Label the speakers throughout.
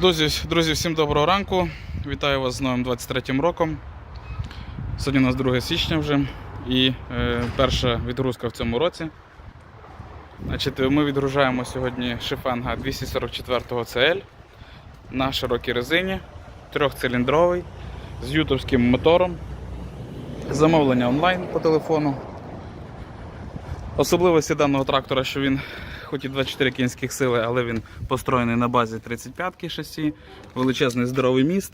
Speaker 1: Друзі, друзі, всім доброго ранку. Вітаю вас з новим 23-м роком. Сьогодні у нас 2 січня вже і е, перша відгрузка в цьому році. Значить, ми відгружаємо сьогодні шифенга 244-го CL на широкій резині, трьохциліндровий з ютовським мотором. Замовлення онлайн по телефону. Особливості даного трактора, що він хоч і 24 кінських сили, але він построєний на базі 35-ки шасі, величезний здоровий міст,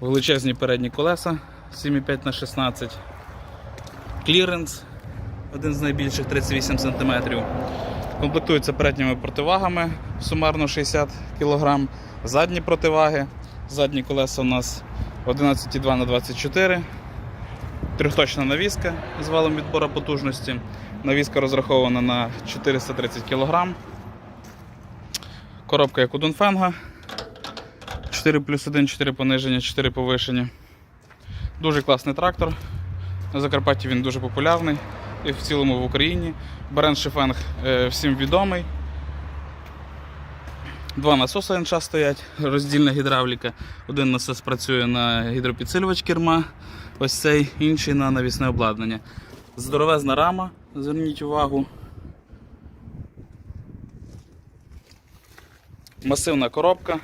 Speaker 1: величезні передні колеса 7,5 на 16 кліренс, один з найбільших 38 см. Комплектується передніми противагами сумарно 60 кг, задні противаги, задні колеса у нас 11,2 на 24 Трьохточна навіска з валом відбору потужності. Навіска розрахована на 430 кг. Коробка як у Дунфенга. 4 плюс 1, 4 пониження, 4 повишення. Дуже класний трактор. На Закарпатті він дуже популярний і в цілому в Україні. Бренд Шифенг е, всім відомий. Два насоси НШ стоять, роздільна гідравліка. Один насос працює на гідропідсилювач керма, ось цей інший на навісне обладнання. Здоровезна рама, зверніть увагу. Масивна коробка,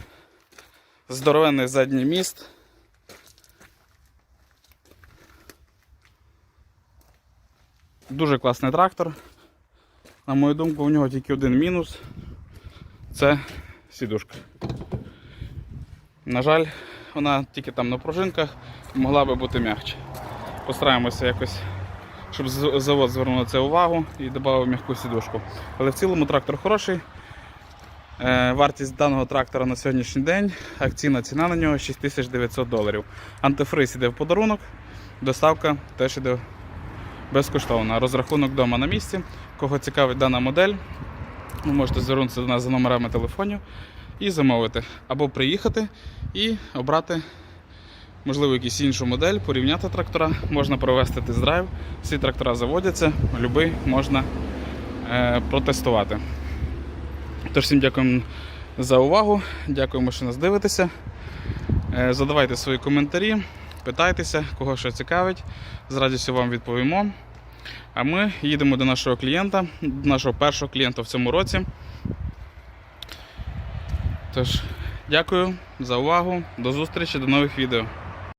Speaker 1: здоровенний задній міст. Дуже класний трактор. На мою думку, у нього тільки один мінус це сідушка. На жаль, вона тільки там на пружинках могла би бути м'якче. Постараємося якось, щоб завод звернув на це увагу і додав м'яку сідушку. Але в цілому трактор хороший. Е, Вартість даного трактора на сьогоднішній день, акційна ціна на нього 6900 доларів. Антифриз іде в подарунок, доставка теж іде безкоштовна. Розрахунок вдома на місці. Кого цікавить дана модель, ви можете звернутися до нас за номерами телефонів і замовити. Або приїхати і обрати, можливо, якусь іншу модель, порівняти трактора, можна провести тест-драйв. Всі трактора заводяться, будь-який можна е, протестувати. Тож всім дякуємо за увагу, дякуємо, що нас дивитеся. Е, Задавайте свої коментарі, питайтеся, кого що цікавить. З радістю вам відповімо. А ми їдемо до нашого клієнта, до нашого першого клієнта в цьому році. Тож, дякую за увагу. До зустрічі, до нових відео.